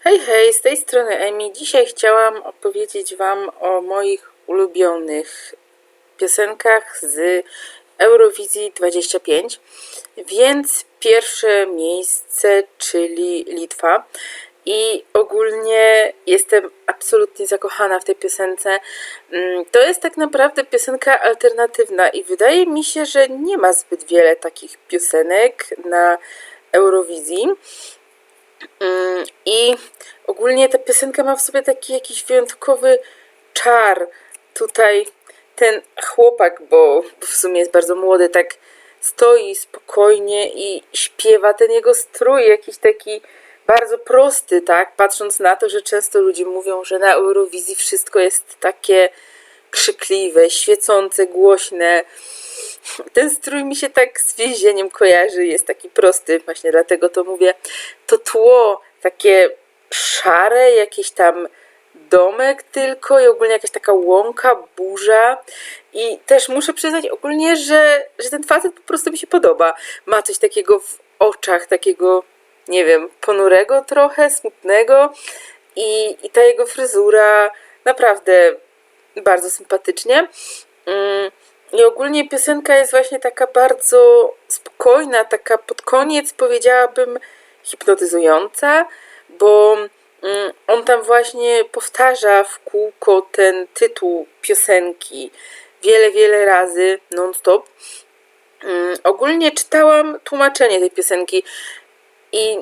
Hej, hej, z tej strony Emi. Dzisiaj chciałam opowiedzieć Wam o moich ulubionych piosenkach z Eurowizji 25. Więc pierwsze miejsce, czyli Litwa. I ogólnie jestem absolutnie zakochana w tej piosence. Mm, To jest tak naprawdę piosenka alternatywna i wydaje mi się, że nie ma zbyt wiele takich piosenek na Eurowizji. Mm, I ogólnie ta piosenka ma w sobie taki jakiś wyjątkowy czar. Tutaj ten chłopak, bo w sumie jest bardzo młody, tak stoi spokojnie i śpiewa ten jego strój, jakiś taki bardzo prosty, tak? Patrząc na to, że często ludzie mówią, że na Eurowizji wszystko jest takie krzykliwe, świecące, głośne. Ten strój mi się tak z więzieniem kojarzy, jest taki prosty, właśnie dlatego to mówię. To tło takie szare, jakiś tam domek tylko i ogólnie jakaś taka łąka, burza. I też muszę przyznać ogólnie, że, że ten facet po prostu mi się podoba. Ma coś takiego w oczach, takiego, nie wiem, ponurego trochę, smutnego. I, i ta jego fryzura naprawdę bardzo sympatycznie. Mm, I ogólnie piosenka jest właśnie taka bardzo spokojna, taka pod koniec powiedziałabym hipnotyzująca, bo mm, on tam właśnie powtarza w kółko ten tytuł piosenki wiele, wiele razy non-stop. Mm, Ogólnie czytałam tłumaczenie tej piosenki i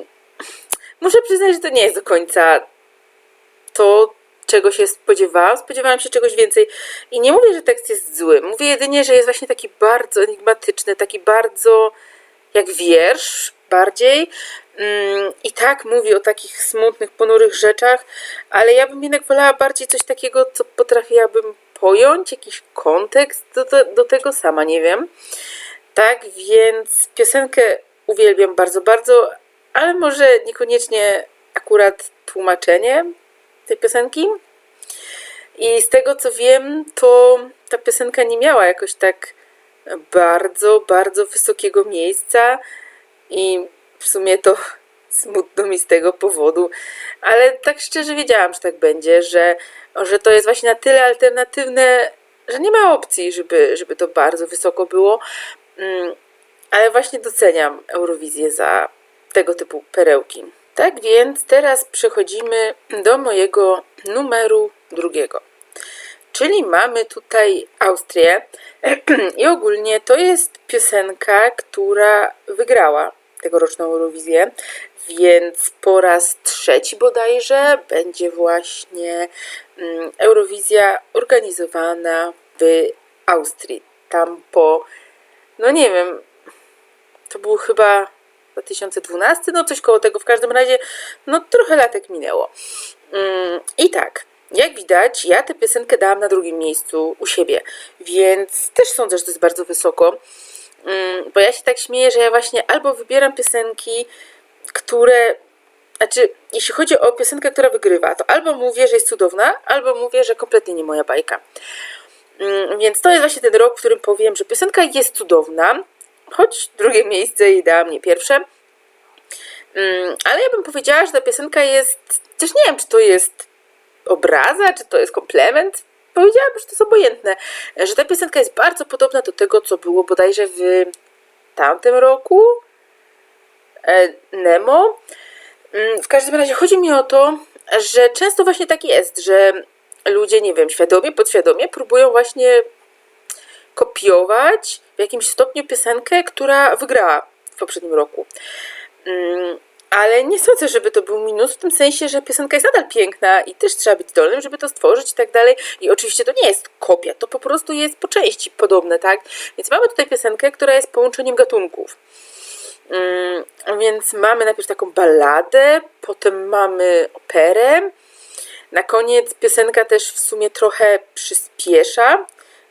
muszę przyznać, że to nie jest do końca to, czego się spodziewałam. Spodziewałam się czegoś więcej. I nie mówię, że tekst jest zły. Mówię jedynie, że jest właśnie taki bardzo enigmatyczny, taki bardzo jak wiersz bardziej. Mm, I tak mówi o takich smutnych, ponurych rzeczach, ale ja bym jednak wolała bardziej coś takiego, co potrafiłabym pojąć, jakiś kontekst do, do, do tego sama, nie wiem. Tak, więc piosenkę uwielbiam bardzo, bardzo, ale może niekoniecznie akurat tłumaczenie tej piosenki. I z tego co wiem, to ta piosenka nie miała jakoś tak bardzo, bardzo wysokiego miejsca i w sumie to smutno mi z tego powodu, ale tak szczerze wiedziałam, że tak będzie, że, że to jest właśnie na tyle alternatywne, że nie ma opcji, żeby, żeby to bardzo wysoko było. Mm, ale właśnie doceniam Eurowizję za tego typu perełki. Tak więc teraz przechodzimy do mojego numeru drugiego. Czyli mamy tutaj Austrię i ogólnie to jest piosenka, która wygrała tegoroczną Eurowizję, więc po raz trzeci bodajże będzie właśnie mm, Eurowizja organizowana w Austrii. Tam po, no nie wiem, to był chyba 2012, no coś koło tego, w każdym razie, no trochę latek minęło. Mm, I tak, jak widać, ja tę piosenkę dałam na drugim miejscu u siebie, więc też sądzę, że to jest bardzo wysoko, Mm, bo ja się tak śmieję, że ja właśnie albo wybieram piosenki, które znaczy, jeśli chodzi o piosenkę, która wygrywa, to albo mówię, że jest cudowna, albo mówię, że kompletnie nie moja bajka. Mm, Więc to jest właśnie ten rok, w którym powiem, że piosenka jest cudowna, choć drugie miejsce i dała mnie pierwsze. Mm, Ale ja bym powiedziała, że ta piosenka jest. Też nie wiem, czy to jest obraza, czy to jest komplement. Powiedziałabym, że to jest obojętne. Że ta piosenka jest bardzo podobna do tego, co było bodajże w tamtym roku. E, Nemo. Mm, W każdym razie chodzi mi o to, że często właśnie tak jest, że ludzie, nie wiem, świadomie, podświadomie próbują właśnie kopiować w jakimś stopniu piosenkę, która wygrała w poprzednim roku. Mm, Ale nie sądzę, żeby to był minus, w tym sensie, że piosenka jest nadal piękna i też trzeba być zdolnym, żeby to stworzyć i tak dalej. I oczywiście to nie jest kopia, to po prostu jest po części podobne, tak? Więc mamy tutaj piosenkę, która jest połączeniem gatunków. Mm, Więc mamy najpierw taką balladę, potem mamy operę. Na koniec piosenka też w sumie trochę przyspiesza.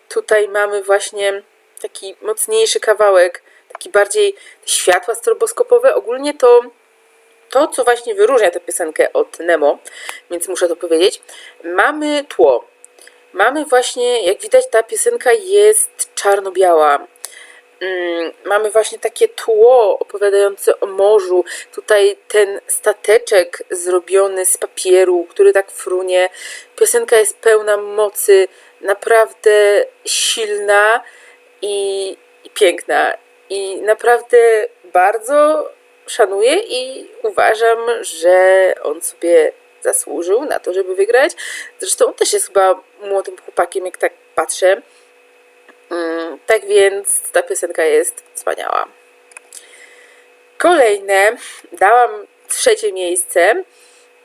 Tutaj mamy właśnie taki mocniejszy kawałek, taki bardziej światła stroboskopowe. Ogólnie to to, co właśnie wyróżnia tę piosenkę od Nemo, więc muszę to powiedzieć, mamy tło. Mamy właśnie, jak widać, ta piosenka jest czarno-biała. Mm, mamy właśnie takie tło opowiadające o morzu. Tutaj ten stateczek zrobiony z papieru, który tak frunie. Piosenka jest pełna mocy, naprawdę silna i, i piękna. I naprawdę bardzo szanuję i uważam, że on sobie zasłużył na to, żeby wygrać. Zresztą on też jest chyba młodym chłopakiem, jak tak patrzę. Mm, tak więc ta piosenka jest wspaniała. Kolejne dałam trzecie miejsce,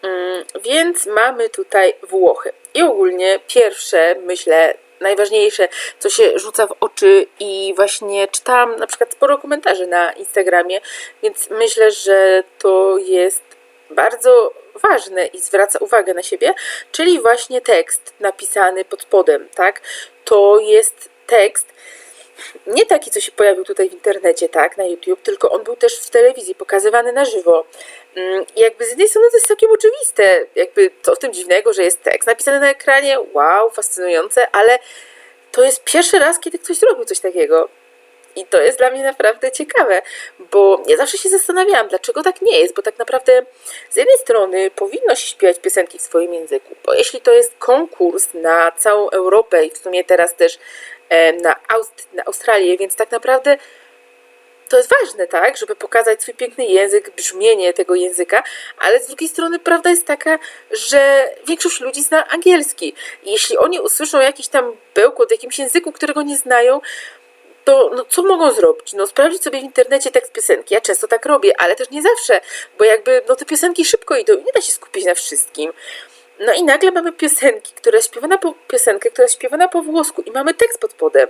mm, więc mamy tutaj Włochy. I ogólnie pierwsze, myślę, najważniejsze, co się rzuca w oczy i właśnie czytałam na przykład sporo komentarzy na Instagramie, więc myślę, że to jest bardzo ważne i zwraca uwagę na siebie, czyli właśnie tekst napisany pod spodem, tak? To jest tekst, nie taki, co się pojawił tutaj w internecie, tak, na YouTube, tylko on był też w telewizji pokazywany na żywo. Mm, I jakby z jednej strony to jest całkiem oczywiste, jakby co w tym dziwnego, że jest tekst napisany na ekranie, wow, fascynujące, ale to jest pierwszy raz, kiedy ktoś zrobił coś takiego. I to jest dla mnie naprawdę ciekawe, bo ja zawsze się zastanawiałam, dlaczego tak nie jest, bo tak naprawdę z jednej strony powinno się śpiewać piosenki w swoim języku, bo jeśli to jest konkurs na całą Europę i w sumie teraz też na, Aust na Australię, więc tak naprawdę to jest ważne, tak, żeby pokazać swój piękny język, brzmienie tego języka, ale z drugiej strony prawda jest taka, że większość ludzi zna angielski. I jeśli oni usłyszą jakiś tam bełkot w jakimś języku, którego nie znają, to no, co mogą zrobić? No, sprawdzić sobie w internecie tekst piosenki. Ja często tak robię, ale też nie zawsze, bo jakby no, te piosenki szybko idą i nie da się skupić na wszystkim. No i nagle mamy piosenki, która śpiewana po, piosenkę, która śpiewana po włosku i mamy tekst pod spodem.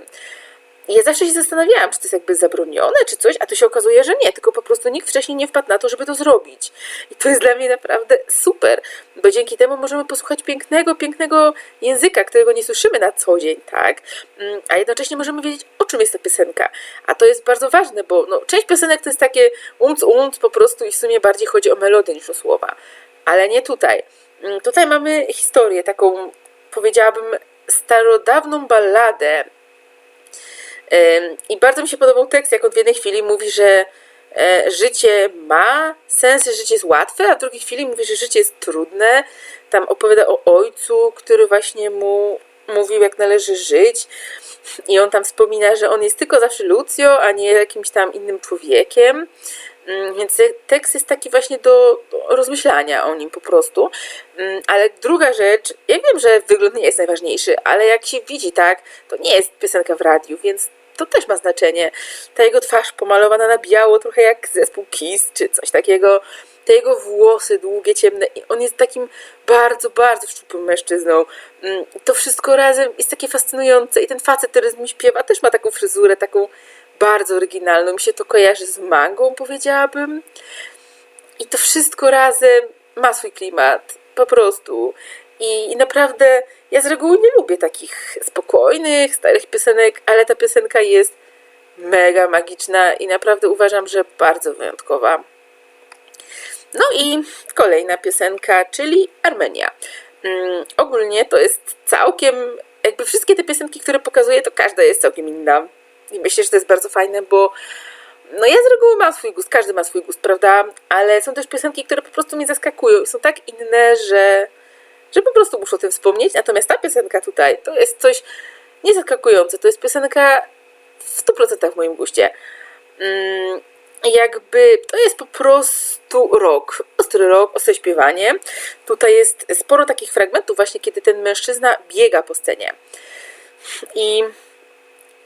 I ja zawsze się zastanawiałam, czy to jest jakby zabronione, czy coś, a tu się okazuje, że nie, tylko po prostu nikt wcześniej nie wpadł na to, żeby to zrobić. I to jest dla mnie naprawdę super, bo dzięki temu możemy posłuchać pięknego, pięknego języka, którego nie słyszymy na co dzień, tak? Mm, a jednocześnie możemy wiedzieć, o czym jest ta piosenka. A to jest bardzo ważne, bo no, część piosenek to jest takie umc, umc po prostu i w sumie bardziej chodzi o melodię niż o słowa. Ale nie tutaj. Mm, tutaj mamy historię, taką powiedziałabym starodawną balladę. I bardzo mi się podobał tekst, jak w jednej chwili mówi, że e, życie ma sens, że życie jest łatwe, a w drugiej chwili mówi, że życie jest trudne. Tam opowiada o ojcu, który właśnie mu mówił, jak należy żyć. I on tam wspomina, że on jest tylko zawsze Lucio, a nie jakimś tam innym człowiekiem. Mm, więc tekst jest taki właśnie do, rozmyślania o nim po prostu. Mm, ale druga rzecz, ja wiem, że wygląd nie jest najważniejszy, ale jak się widzi, tak, to nie jest piosenka w radiu, więc to też ma znaczenie. Ta jego twarz pomalowana na biało, trochę jak zespół Kiss czy coś takiego. Te jego włosy długie, ciemne i on jest takim bardzo, bardzo szczupłym mężczyzną. Mm, to wszystko razem jest takie fascynujące i ten facet, który z nim śpiewa, też ma taką fryzurę, taką bardzo oryginalną. Mi się to kojarzy z mangą, powiedziałabym. I to wszystko razem ma swój klimat, po prostu. I, I, naprawdę ja z reguły nie lubię takich spokojnych, starych piosenek, ale ta piosenka jest mega magiczna i naprawdę uważam, że bardzo wyjątkowa. No i kolejna piosenka, czyli Armenia. Mm, ogólnie to jest całkiem, jakby wszystkie te piosenki, które pokazuję, to każda jest całkiem inna. I myślę, że to jest bardzo fajne, bo no ja z reguły mam swój gust, każdy ma swój gust, prawda? Ale są też piosenki, które po prostu mnie zaskakują i są tak inne, że, że po prostu muszę o tym wspomnieć. Natomiast ta piosenka tutaj to jest coś niezaskakujące. To jest piosenka w 100% w moim guście. Mm, jakby to jest po prostu rok, ostry rok, ostre śpiewanie. Tutaj jest sporo takich fragmentów właśnie, kiedy ten mężczyzna biega po scenie. I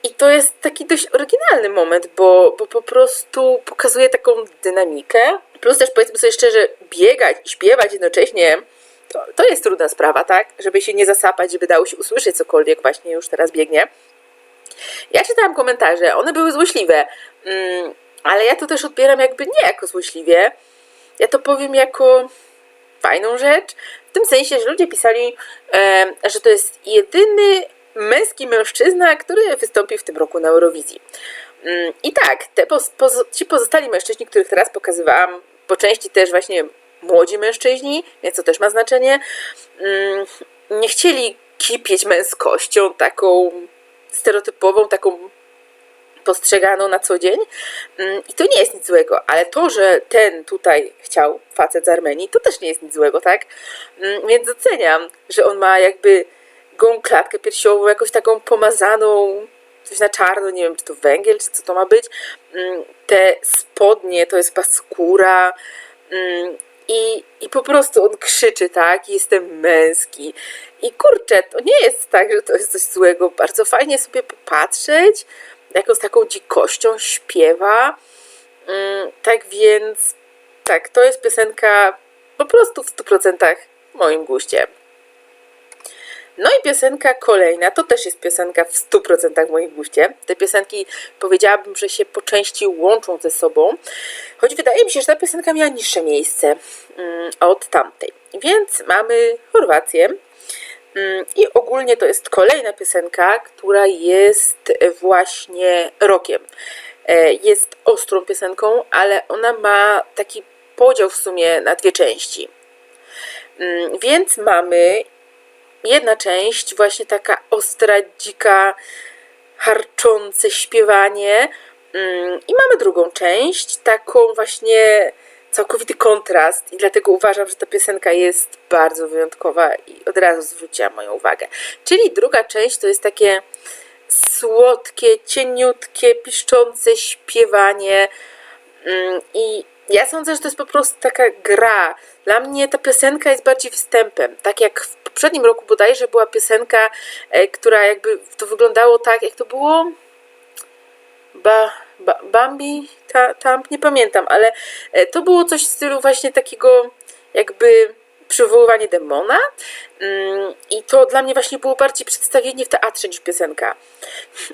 i to jest taki dość oryginalny moment, bo, bo po prostu pokazuje taką dynamikę. Plus też powiedzmy sobie szczerze, biegać i śpiewać jednocześnie to, to jest trudna sprawa, tak? Żeby się nie zasapać, żeby dało się usłyszeć cokolwiek właśnie już teraz biegnie. Ja czytałam komentarze, one były złośliwe, mm, ale ja to też odbieram jakby nie jako złośliwie. Ja to powiem jako fajną rzecz, w tym sensie, że ludzie pisali, e, że to jest jedyny męski mężczyzna, który wystąpił w tym roku na Eurowizji. Mm, I tak, te poz, poz, ci pozostali mężczyźni, których teraz pokazywałam, po części też właśnie młodzi mężczyźni, więc to też ma znaczenie, mm, nie chcieli kipieć męskością taką stereotypową, taką postrzegano na co dzień. Mm, I to nie jest nic złego, ale to, że ten tutaj chciał, facet z Armenii, to też nie jest nic złego, tak? Więc doceniam, że on ma jakby gołą klatkę piersiową, jakąś taką pomazaną, coś na czarno, nie wiem, czy to węgiel, czy co to ma być. Mm, Te spodnie, to jest chyba skóra. Mm, I, I po prostu on krzyczy, tak? Jestem męski. I kurczę, to nie jest tak, że to jest coś złego. Bardzo fajnie sobie popatrzeć, jaką z taką dzikością śpiewa. Mm, Tak więc, tak, to jest piosenka po prostu w 100% w moim guście. No i piosenka kolejna, to też jest piosenka w 100% w moim guście. Te piosenki powiedziałabym, że się po części łączą ze sobą, choć wydaje mi się, że ta piosenka miała niższe miejsce mm, od tamtej. Więc mamy Chorwację mm, i ogólnie to jest kolejna piosenka, która jest właśnie rokiem. E, Jest ostrą piosenką, ale ona ma taki podział w sumie na dwie części. Mm, Więc mamy jedna część, właśnie taka ostra, dzika, harczące śpiewanie. Mm, I mamy drugą część, taką właśnie całkowity kontrast. I dlatego uważam, że ta piosenka jest bardzo wyjątkowa i od razu zwróciła moją uwagę. Czyli druga część to jest takie słodkie, cieniutkie, piszczące śpiewanie. Mm, I ja sądzę, że to jest po prostu taka gra. Dla mnie ta piosenka jest bardziej wstępem. Tak jak w poprzednim roku bodajże była piosenka, e, która jakby to wyglądało tak, jak to było. Ba, ba, Bambi, ta, tam, nie pamiętam, ale e, to było coś w stylu właśnie takiego jakby przywoływanie demona Mm, i to dla mnie właśnie było bardziej przedstawienie w teatrze niż piosenka.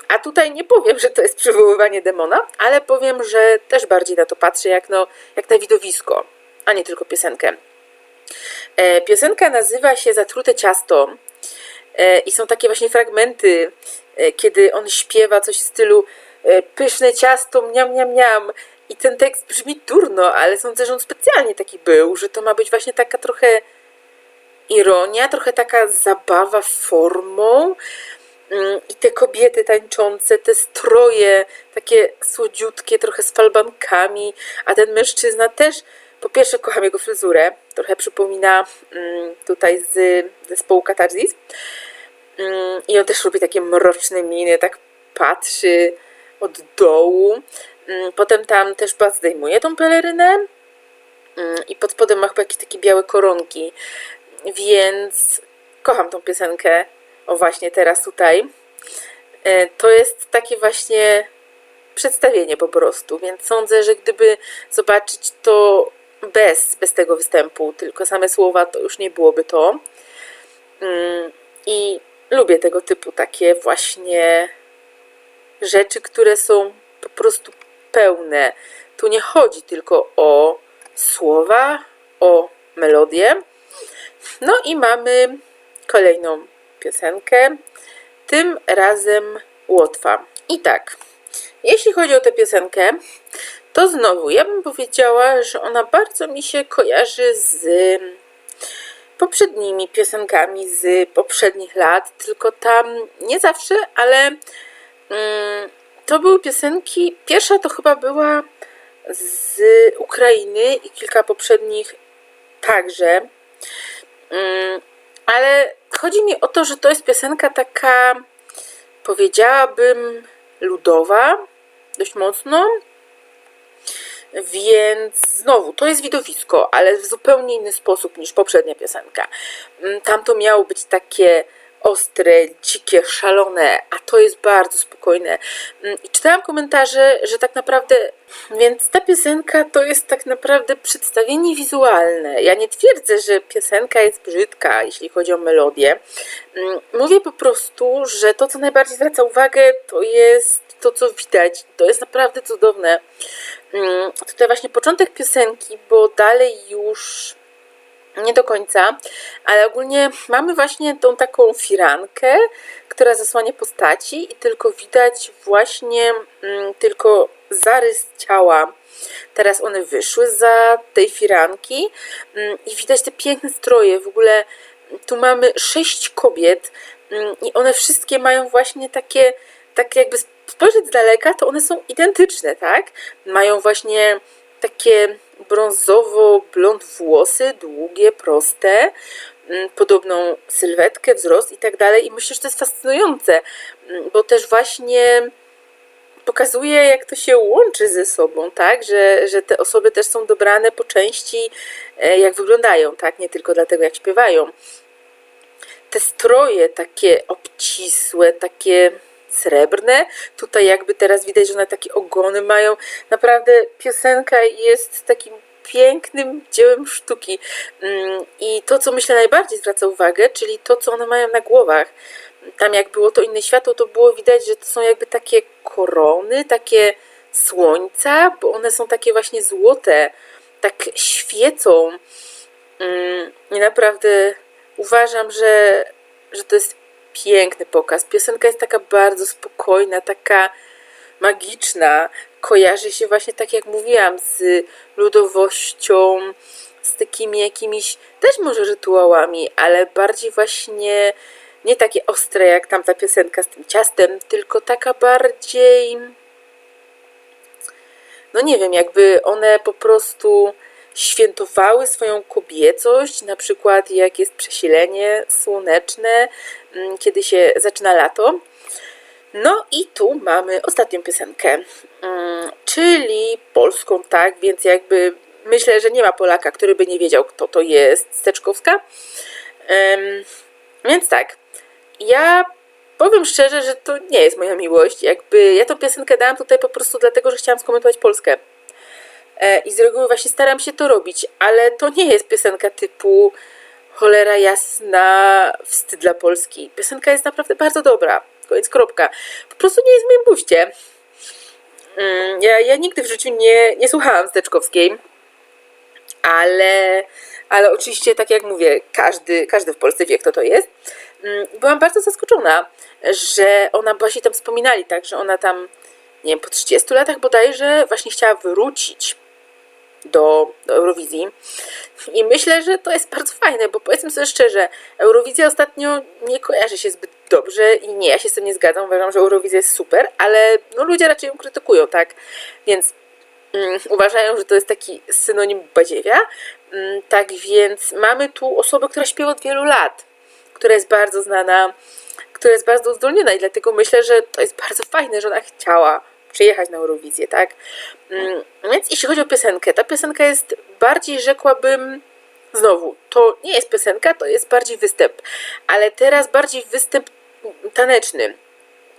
A tutaj nie powiem, że to jest przywoływanie demona, ale powiem, że też bardziej na to patrzę jak, no, jak na widowisko, a nie tylko piosenkę. E, Piosenka nazywa się Zatrute ciasto e, i są takie właśnie fragmenty, e, kiedy on śpiewa coś w stylu pyszne ciasto, mniam, mniam, mniam. I ten tekst brzmi durno, ale sądzę, że on specjalnie taki był, że to ma być właśnie taka trochę ironia, trochę taka zabawa formą. Mm, I te kobiety tańczące, te stroje takie słodziutkie, trochę z falbankami, a ten mężczyzna też, po pierwsze kocham jego fryzurę, trochę przypomina mm, tutaj z zespołu Katarzys. Mm, I on też robi takie mroczne miny, tak patrzy od dołu. Mm, Potem tam też chyba zdejmuje tą pelerynę i pod spodem ma chyba jakieś takie białe koronki, więc kocham tą piosenkę. O właśnie teraz tutaj. E, To jest takie właśnie przedstawienie po prostu, więc sądzę, że gdyby zobaczyć to bez, bez tego występu, tylko same słowa, to już nie byłoby to. Mm, I lubię tego typu takie właśnie rzeczy, które są po prostu pełne. Tu nie chodzi tylko o słowa, o melodię. No i mamy kolejną piosenkę, tym razem Łotwa. I tak, jeśli chodzi o tę piosenkę, to znowu ja bym powiedziała, że ona bardzo mi się kojarzy z poprzednimi piosenkami z poprzednich lat, tylko tam nie zawsze, ale mm, to były piosenki. Pierwsza to chyba była z Ukrainy i kilka poprzednich także. Mm, ale chodzi mi o to, że to jest piosenka taka, powiedziałabym, ludowa, dość mocno. Więc znowu, to jest widowisko, ale w zupełnie inny sposób niż poprzednia piosenka. Mm, Tam to miało być takie ostre, dzikie, szalone, a to jest bardzo spokojne. Mm, I czytałam komentarze, że tak naprawdę, więc ta piosenka to jest tak naprawdę przedstawienie wizualne. Ja nie twierdzę, że piosenka jest brzydka, jeśli chodzi o melodię. Mm, Mówię po prostu, że to, co najbardziej zwraca uwagę, to jest to, co widać. To jest naprawdę cudowne. Mm, Tutaj właśnie początek piosenki, bo dalej już nie do końca, ale ogólnie mamy właśnie tą taką firankę, która zasłania postaci i tylko widać właśnie mm, tylko zarys ciała. Teraz one wyszły za tej firanki mm, i widać te piękne stroje. W ogóle tu mamy sześć kobiet mm, i one wszystkie mają właśnie takie tak jakby spojrzeć z daleka, to one są identyczne, tak? Mają właśnie takie brązowo-blond włosy, długie, proste, mm, podobną sylwetkę, wzrost i tak dalej. I myślę, że to jest fascynujące, mm, bo też właśnie pokazuje, jak to się łączy ze sobą, tak? Że, że te osoby też są dobrane po części, e, jak wyglądają, tak? Nie tylko dlatego, jak śpiewają. Te stroje takie obcisłe, takie srebrne. Tutaj jakby teraz widać, że one takie ogony mają. Naprawdę piosenka jest takim pięknym dziełem sztuki. Mm, I to, co myślę najbardziej zwraca uwagę, czyli to, co one mają na głowach. Tam jak było to inne światło, to było widać, że to są jakby takie korony, takie słońca, bo one są takie właśnie złote, tak świecą. Mm, I naprawdę uważam, że, że to jest piękny pokaz. Piosenka jest taka bardzo spokojna, taka magiczna. Kojarzy się właśnie, tak jak mówiłam, z ludowością, z takimi jakimiś też może rytuałami, ale bardziej właśnie nie takie ostre jak tamta piosenka z tym ciastem, tylko taka bardziej. No nie wiem, jakby one po prostu świętowały swoją kobiecość, na przykład jak jest przesilenie słoneczne, mm, kiedy się zaczyna lato. No i tu mamy ostatnią piosenkę, mm, czyli polską, tak, więc jakby myślę, że nie ma Polaka, który by nie wiedział, kto to jest Steczkowska. Więc tak, ja powiem szczerze, że to nie jest moja miłość. Jakby ja tą piosenkę dałam tutaj po prostu dlatego, że chciałam skomentować Polskę. E, I z reguły właśnie staram się to robić, ale to nie jest piosenka typu cholera jasna, wstyd dla Polski. Piosenka jest naprawdę bardzo dobra. Koniec, kropka. Po prostu nie jest w moim buście. Mm, ja, ja nigdy w życiu nie, nie słuchałam Steczkowskiej, ale, ale oczywiście, tak jak mówię, każdy, każdy w Polsce wie, kto to jest. Mm, byłam bardzo zaskoczona, że ona, właśnie tam wspominali, tak, że ona tam, nie wiem, po 30 latach bodajże właśnie chciała wrócić do, Eurowizji. I myślę, że to jest bardzo fajne, bo powiedzmy sobie szczerze, Eurowizja ostatnio nie kojarzy się zbyt dobrze i nie, ja się z tym nie zgadzam, uważam, że Eurowizja jest super, ale no, ludzie raczej ją krytykują, tak? Więc mm, uważają, że to jest taki synonim badziewia. Mm, tak więc mamy tu osobę, która śpiewa od wielu lat, która jest bardzo znana, która jest bardzo uzdolniona i dlatego myślę, że to jest bardzo fajne, że ona chciała przyjechać na Eurowizję, tak? Mm, więc jeśli chodzi o piosenkę, ta piosenka jest bardziej, rzekłabym, znowu, to nie jest piosenka, to jest bardziej występ, ale teraz bardziej występ taneczny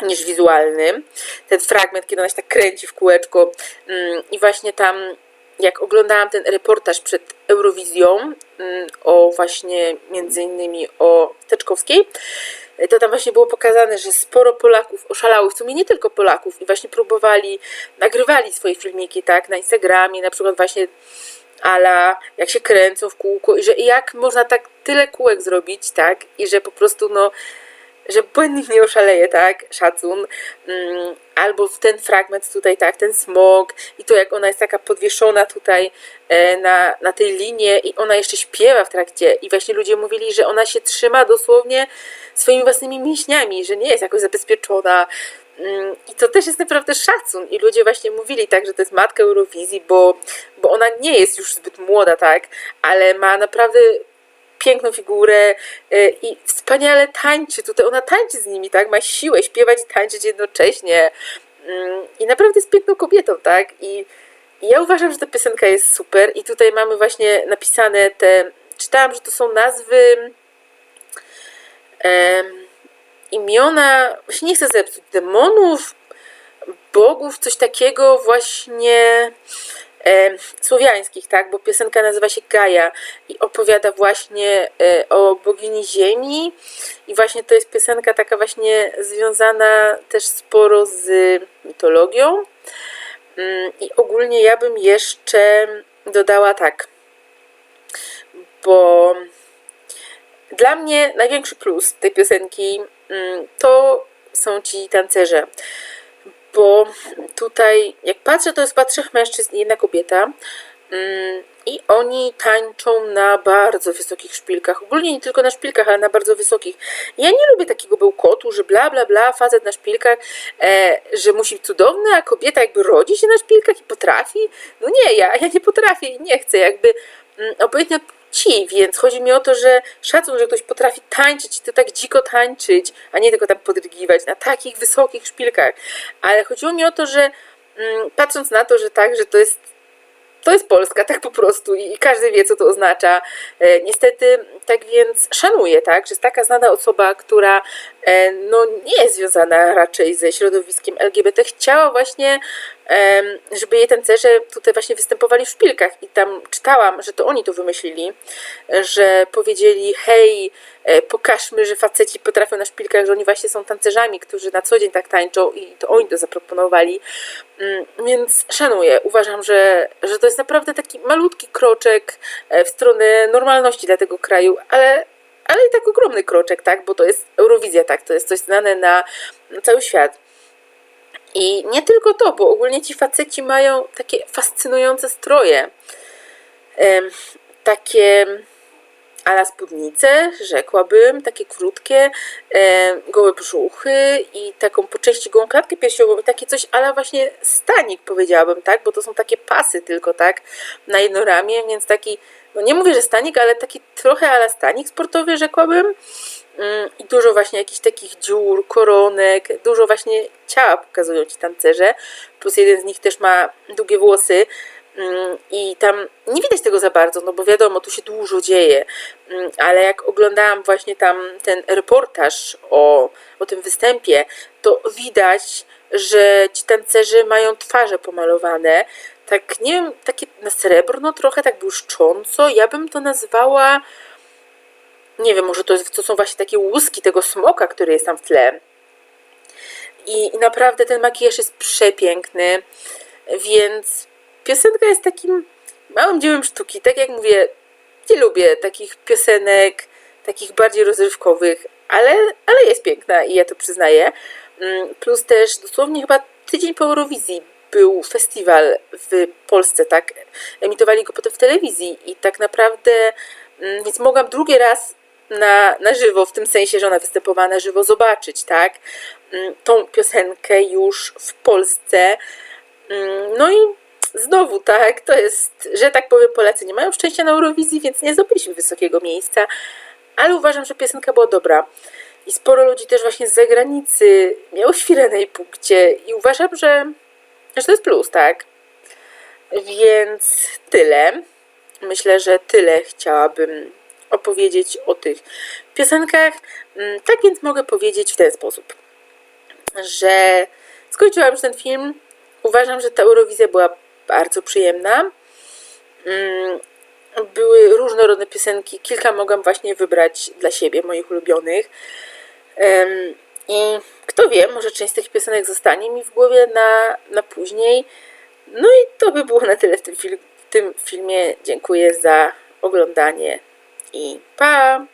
niż wizualny. Ten fragment, kiedy ona się tak kręci w kółeczko mm, i właśnie tam jak oglądałam ten reportaż przed Eurowizją mm, o właśnie między innymi o Teczkowskiej, to tam właśnie było pokazane, że sporo Polaków oszalało, w sumie nie tylko Polaków i właśnie próbowali, nagrywali swoje filmiki, tak, na Instagramie, na przykład właśnie ala jak się kręcą w kółko i że jak można tak tyle kółek zrobić, tak, i że po prostu no że błędnik nie oszaleje, tak? Szacun. Mm, albo ten fragment tutaj, tak, ten smog i to jak ona jest taka podwieszona tutaj e, na, na tej linie i ona jeszcze śpiewa w trakcie i właśnie ludzie mówili, że ona się trzyma dosłownie swoimi własnymi mięśniami, że nie jest jakoś zabezpieczona. Mm, I to też jest naprawdę szacun. I ludzie właśnie mówili tak, że to jest matka Eurowizji, bo, bo ona nie jest już zbyt młoda, tak, ale ma naprawdę piękną figurę e, i wspaniale tańczy. Tutaj ona tańczy z nimi, tak? Ma siłę śpiewać i tańczyć jednocześnie. Mm, I naprawdę jest piękną kobietą, tak? I, ja uważam, że ta piosenka jest super. I tutaj mamy właśnie napisane te. Czytałam, że to są nazwy. Um, imiona. Właśnie nie chcę zepsuć demonów, bogów, coś takiego właśnie e, słowiańskich, tak, bo piosenka nazywa się Gaja i opowiada właśnie e, o bogini ziemi. I właśnie to jest piosenka taka właśnie związana też sporo z mitologią. Mm, i ogólnie ja bym jeszcze dodała tak, bo dla mnie największy plus tej piosenki mm, to są ci tancerze bo tutaj, jak patrzę, to jest chyba trzech mężczyzn i jedna kobieta. Mm, I oni tańczą na bardzo wysokich szpilkach. Ogólnie nie tylko na szpilkach, ale na bardzo wysokich. Ja nie lubię takiego bełkotu, że bla, bla, bla, facet na szpilkach, e, że musi być cudowny, a kobieta jakby rodzi się na szpilkach i potrafi. No nie, ja, ja nie potrafię i nie chcę. Jakby mm, obojętnie ci, więc chodzi mi o to, że szacun, że ktoś potrafi tańczyć i to tak dziko tańczyć, a nie tylko tam podrygiwać na takich wysokich szpilkach. Ale chodziło mi o to, że mm, patrząc na to, że tak, że to jest to jest Polska, tak po prostu i każdy wie, co to oznacza. E, niestety, tak więc szanuję, tak, że jest taka znana osoba, która e, no, nie jest związana raczej ze środowiskiem LGBT, chciała właśnie, żeby jej tancerze tutaj właśnie występowali w szpilkach i tam czytałam, że to oni to wymyślili, że powiedzieli, hej, e, pokażmy, że faceci potrafią na szpilkach, że oni właśnie są tancerzami, którzy na co dzień tak tańczą i to oni to zaproponowali. Mm, Więc szanuję. Uważam, że, że to jest naprawdę taki malutki kroczek e, w stronę normalności dla tego kraju, ale, ale i tak ogromny kroczek, tak? Bo to jest Eurowizja, tak? To jest coś znane na, cały świat. I nie tylko to, bo ogólnie ci faceci mają takie fascynujące stroje. Em, takie ala spódnice, rzekłabym, takie krótkie, e, gołe brzuchy i taką po części gołą klatkę piersiową takie coś ala właśnie stanik powiedziałabym, tak, bo to są takie pasy tylko, tak, na jedno ramię, więc taki, no nie mówię, że stanik, ale taki trochę ala stanik sportowy, rzekłabym. Mm, I dużo właśnie jakichś takich dziur, koronek, dużo właśnie ciała pokazują ci tancerze, plus jeden z nich też ma długie włosy, I tam nie widać tego za bardzo, no bo wiadomo, tu się dużo dzieje, Mm, ale jak oglądałam właśnie tam ten reportaż o, o tym występie, to widać, że ci tancerzy mają twarze pomalowane, tak nie wiem, takie na srebrno trochę, tak błyszcząco, ja bym to nazwała, nie wiem, może to, to są właśnie takie łuski tego smoka, który jest tam w tle. I, I naprawdę ten makijaż jest przepiękny, więc piosenka jest takim małym dziełem sztuki. Tak jak mówię, nie lubię takich piosenek, takich bardziej rozrywkowych, ale, ale jest piękna i ja to przyznaję. Mm, Plus też dosłownie chyba tydzień po Eurowizji był festiwal w Polsce, tak? Emitowali go potem w telewizji i tak naprawdę, mm, więc mogłam drugi raz na, na żywo, w tym sensie, że ona występowała na żywo, zobaczyć, tak? Mm, Tą piosenkę już w Polsce. No i znowu, tak, to jest, że tak powiem, Polacy nie mają szczęścia na Eurowizji, więc nie zdobyliśmy wysokiego miejsca, ale uważam, że piosenka była dobra. I sporo ludzi też właśnie z zagranicy miało świrę na jej punkcie i uważam, że, że to jest plus, tak? Więc tyle. Myślę, że tyle chciałabym opowiedzieć o tych piosenkach. Mm, Tak więc mogę powiedzieć w ten sposób, że skończyłam już ten film. Uważam, że ta Eurowizja była bardzo przyjemna. Mm, Były różnorodne piosenki, kilka mogłam właśnie wybrać dla siebie, moich ulubionych. I kto wie, może część z tych piosenek zostanie mi w głowie na, na później. No i to by było na tyle w tym, fil- w tym filmie. Dziękuję za oglądanie i pa!